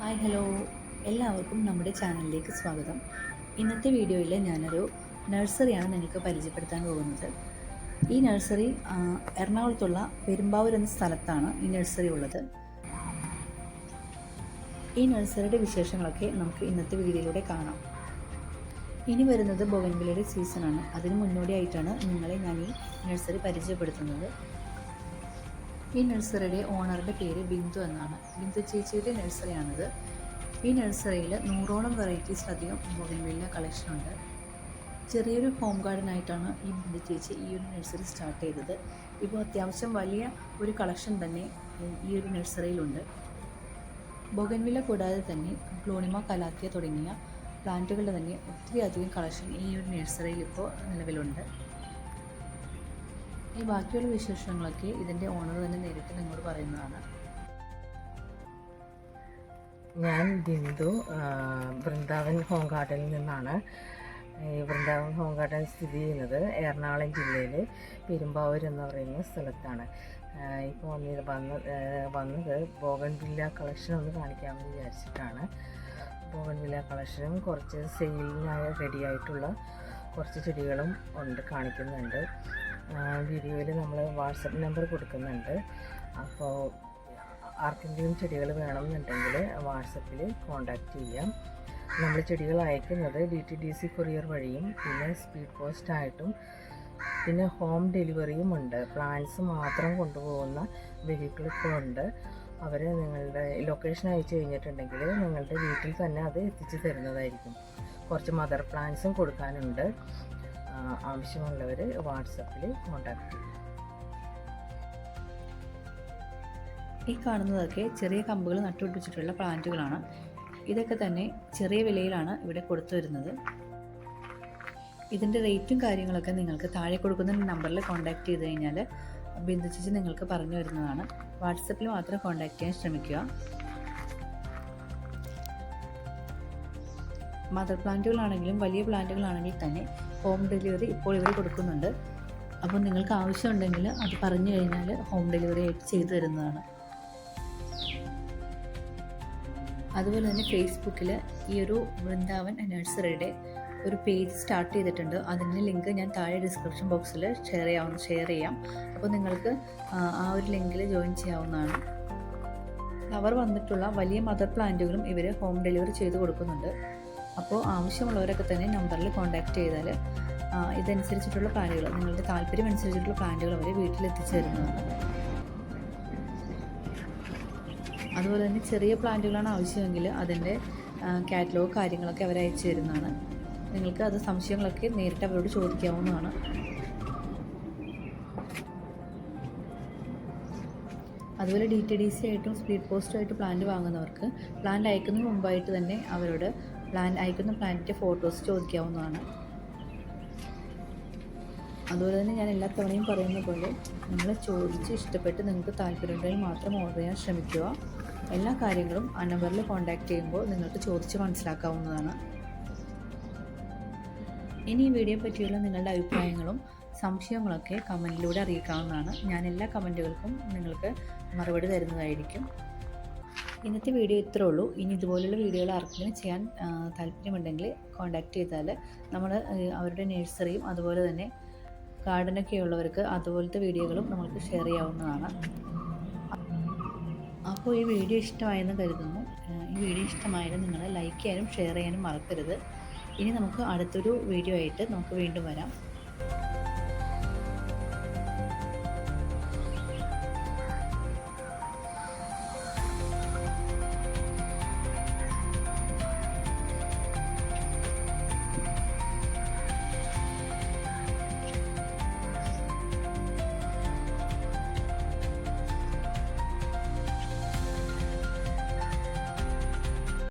Hi hello എല്ലാവർക്കും നമ്മുടെ ചാനലിലേക്ക് സ്വാഗതം. ഇന്നത്തെ വീഡിയോയിൽ ഞാനൊരു നഴ്സറിയാണ് നിങ്ങൾക്ക് പരിചയപ്പെടുത്താൻ പോകുന്നത്. ഈ നഴ്സറി എറണാകുളത്തുള്ള പെരുമ്പാവൂർ എന്ന സ്ഥലത്താണ് ഈ നഴ്സറി ഉള്ളത്. ഈ നഴ്സറിയുടെ വിശേഷങ്ങളൊക്കെ നമുക്ക് ഇന്നത്തെ വീഡിയോയിലൂടെ കാണാം. ഇനി വരുന്നത് ബൊഗൻവില്ലയുടെ സീസണാണ് അതിന് മുന്നോടിയായിട്ടാണ് നിങ്ങളെ ഞാൻ ഈ നഴ്സറി പരിചയപ്പെടുത്തുന്നത്. ഈ നഴ്സറിയുടെ ഓണറുടെ പേര് ബിന്ദു എന്നാണ്. ബിന്ദു ചേച്ചിയുടെ നഴ്സറിയാണിത്. ഈ നഴ്സറിയിൽ നൂറോളം വെറൈറ്റീസിലധികം കളക്ഷൻ ഉണ്ട്. ചെറിയൊരു ഹോം ഗാർഡൻ ആയിട്ടാണ് ഈ ബിന്ദു ചേച്ചി ഈ ഒരു നഴ്സറി സ്റ്റാർട്ട് ചെയ്തത്. ഇപ്പോൾ അത്യാവശ്യം വലിയ ഒരു കളക്ഷൻ തന്നെ ഈ ഒരു നഴ്സറിയിലുണ്ട്. ബൊഗൻവില്ല കൂടാതെ തന്നെ ഗ്ലോണിമ കലാത്തിയ തുടങ്ങിയ പ്ലാന്റുകളുടെ തന്നെ ഒത്തിരി അധികം കളക്ഷൻ ഈ ഒരു നഴ്സറിയിൽ ഇപ്പോൾ നിലവിലുണ്ട്. ഈ ബാക്കിയുള്ള വിശേഷങ്ങളൊക്കെ ഇതിന്റെ ഓണർ തന്നെ നേരിട്ട് നിങ്ങളോട് പറയുന്നതാണ്. ഞാൻ ബിന്ദു വൃന്ദാവൻ ഹോം ഗാർഡനിൽ നിന്നാണ്. ഈ വൃന്ദാവൻ ഹോം ഗാർഡൻ സ്ഥിതി ചെയ്യുന്നത് എറണാകുളം ജില്ലയിൽ പെരുമ്പാവൂർ എന്ന് പറയുന്ന സ്ഥലത്താണ്. ഇപ്പോൾ വന്നത് വന്ന് വന്നത് വന്നത് ബോഗൻവില്ല കളക്ഷൻ ഒന്ന് കാണിക്കാമെന്ന് വിചാരിച്ചിട്ടാണ്. ബോഗൻ വില്ല കളക്ഷനും കുറച്ച് സെയിലിനായി റെഡി ആയിട്ടുള്ള കുറച്ച് ചെടികളും ഉണ്ട് കാണിക്കുന്നുണ്ട്. വീഡിയോയിൽ നമ്മൾ വാട്സപ്പ് നമ്പർ കൊടുക്കുന്നുണ്ട്. അപ്പോൾ ആർക്കെങ്കിലും ചെടികൾ വേണമെന്നുണ്ടെങ്കിൽ വാട്സപ്പിൽ കോണ്ടാക്റ്റ് ചെയ്യാം. നമ്മൾ ചെടികൾ അയക്കുന്നത് D T D C courier വഴിയും പിന്നെ സ്പീഡ് പോസ്റ്റ് ആയിട്ടും പിന്നെ ഹോം ഡെലിവറിയും ഉണ്ട്. പ്ലാന്റ്സ് മാത്രം കൊണ്ടുപോകുന്ന വെഹിക്കിൾ ഇപ്പോൾ ഉണ്ട് അവർ നിങ്ങളുടെ ലൊക്കേഷൻ അയച്ചു കഴിഞ്ഞിട്ടുണ്ടെങ്കിൽ നിങ്ങളുടെ വീട്ടിൽ തന്നെ അത് എത്തിച്ചു തരുന്നതായിരിക്കും. കുറച്ച് മദർ പ്ലാന്റ്സും കൊടുക്കാനുണ്ട്. ആവശ്യമുള്ളവർ വാട്സപ്പിൽ കോണ്ടാക്ട് ചെയ്യുക ഈ കാണുന്നതൊക്കെ ചെറിയ കമ്പുകൾ നട്ടുപിടിപ്പിച്ചിട്ടുള്ള പ്ലാന്റുകളാണ്. ഇതൊക്കെ തന്നെ ചെറിയ വിലയിലാണ് ഇവിടെ കൊടുത്തു വരുന്നത്. ഇതിന്റെ റേറ്റും കാര്യങ്ങളൊക്കെ നിങ്ങൾക്ക് താഴെ കൊടുക്കുന്ന നമ്പറിൽ കോൺടാക്ട് ചെയ്ത് കഴിഞ്ഞാൽ ബിന്ദുച്ചിച്ച് നിങ്ങൾക്ക് പറഞ്ഞു വരുന്നതാണ് വാട്സപ്പിൽ മാത്രം കോൺടാക്ട് ചെയ്യാൻ ശ്രമിക്കുക. മദർ പ്ലാന്റുകളാണെങ്കിലും വലിയ പ്ലാന്റുകളാണെങ്കിൽ തന്നെ ഹോം ഡെലിവറി ഇപ്പോൾ ഇവർ കൊടുക്കുന്നുണ്ട്. അപ്പോൾ നിങ്ങൾക്ക് ആവശ്യമുണ്ടെങ്കിൽ അത് പറഞ്ഞു കഴിഞ്ഞാൽ ഹോം ഡെലിവറി ആയിട്ട് ചെയ്തു തരുന്നതാണ്. അതുപോലെ തന്നെ ഫേസ്ബുക്കിൽ ഈ ഒരു വൃന്ദാവൻ നഴ്സറിയുടെ ഒരു പേജ് സ്റ്റാർട്ട് ചെയ്തിട്ടുണ്ട്. അതിന്റെ ലിങ്ക് ഞാൻ താഴെ ഡിസ്ക്രിപ്ഷൻ ബോക്സിൽ ഷെയർ ചെയ്യാവുന്ന ഷെയർ ചെയ്യാം. അപ്പോൾ നിങ്ങൾക്ക് ആ, ഒരു ലിങ്കിൽ ജോയിൻ ചെയ്യാവുന്നതാണ്. അവർ വന്നിട്ടുള്ള വലിയ മദർ പ്ലാന്റുകളും ഇവർ ഹോം ഡെലിവറി ചെയ്ത് കൊടുക്കുന്നുണ്ട്. അപ്പോൾ ആവശ്യമുള്ളവരൊക്കെ തന്നെ നമ്പറിൽ കോൺടാക്റ്റ് ചെയ്താൽ ഇതനുസരിച്ചിട്ടുള്ള പ്ലാന്റുകൾ നിങ്ങളുടെ താല്പര്യം അനുസരിച്ചിട്ടുള്ള പ്ലാന്റുകൾ അവർ വീട്ടിലെത്തിച്ചു തരുന്നതാണ്. അതുപോലെ തന്നെ ചെറിയ പ്ലാന്റുകളാണ് ആവശ്യമെങ്കിൽ അതിന്റെ കാറ്റലോഗ് കാര്യങ്ങളൊക്കെ അവർ അയച്ചു തരുന്നതാണ്. നിങ്ങൾക്ക് അത് സംശയങ്ങളൊക്കെ നേരിട്ട് അവരോട് ചോദിക്കാവുന്നതാണ്. അതുപോലെ ഡി ടി ഡി സി ആയിട്ടും സ്പീഡ് പോസ്റ്റുമായിട്ട് പ്ലാന്റ് വാങ്ങുന്നവർക്ക് പ്ലാന്റ് അയക്കുന്നതിന് മുമ്പായിട്ട് തന്നെ അവരോട് പ്ലാൻ അയക്കുന്ന പ്ലാന്റിന്റെ ഫോട്ടോസ് ചോദിക്കാവുന്നതാണ്. അതുപോലെ തന്നെ ഞാൻ എല്ലാ തവണയും പറയുന്ന പോലെ നിങ്ങൾ ചോദിച്ച് ഇഷ്ടപ്പെട്ട് നിങ്ങൾക്ക് താല്പര്യമുണ്ടെങ്കിൽ മാത്രം ഓർഡർ ചെയ്യാൻ ശ്രമിക്കുക. എല്ലാ കാര്യങ്ങളും ആ നമ്പറിൽ കോൺടാക്റ്റ് ചെയ്യുമ്പോൾ നിങ്ങൾക്ക് ചോദിച്ച് മനസ്സിലാക്കാവുന്നതാണ്. ഇനി ഈ വീഡിയോ പറ്റിയുള്ള നിങ്ങളുടെ അഭിപ്രായങ്ങളും സംശയങ്ങളൊക്കെ കമന്റിലൂടെ അറിയിക്കാവുന്നതാണ്. ഞാൻ എല്ലാ കമന്റുകൾക്കും നിങ്ങൾക്ക് മറുപടി തരുന്നതായിരിക്കും. ഇന്നത്തെ വീഡിയോ ഇത്രേ ഉള്ളൂ. ഇനി ഇതുപോലുള്ള വീഡിയോകൾ ആർക്കെങ്കിലും ചെയ്യാൻ താല്പര്യമുണ്ടെങ്കിൽ കോൺടാക്റ്റ് ചെയ്താൽ നമ്മൾ അവരുടെ നഴ്സറിയും അതുപോലെ തന്നെ ഗാർഡനൊക്കെ ഉള്ളവർക്ക് അതുപോലത്തെ വീഡിയോകളും നമുക്ക് ഷെയർ ചെയ്യാവുന്നതാണ്. അപ്പോൾ ഈ വീഡിയോ ഇഷ്ടമായെന്ന് കരുതുന്നു. ഈ വീഡിയോ ഇഷ്ടമായാലും നിങ്ങൾ ലൈക്ക് ചെയ്യാനും ഷെയർ ചെയ്യാനും മറക്കരുത്. ഇനി നമുക്ക് അടുത്തൊരു വീഡിയോ ആയിട്ട് നമുക്ക് വീണ്ടും വരാം.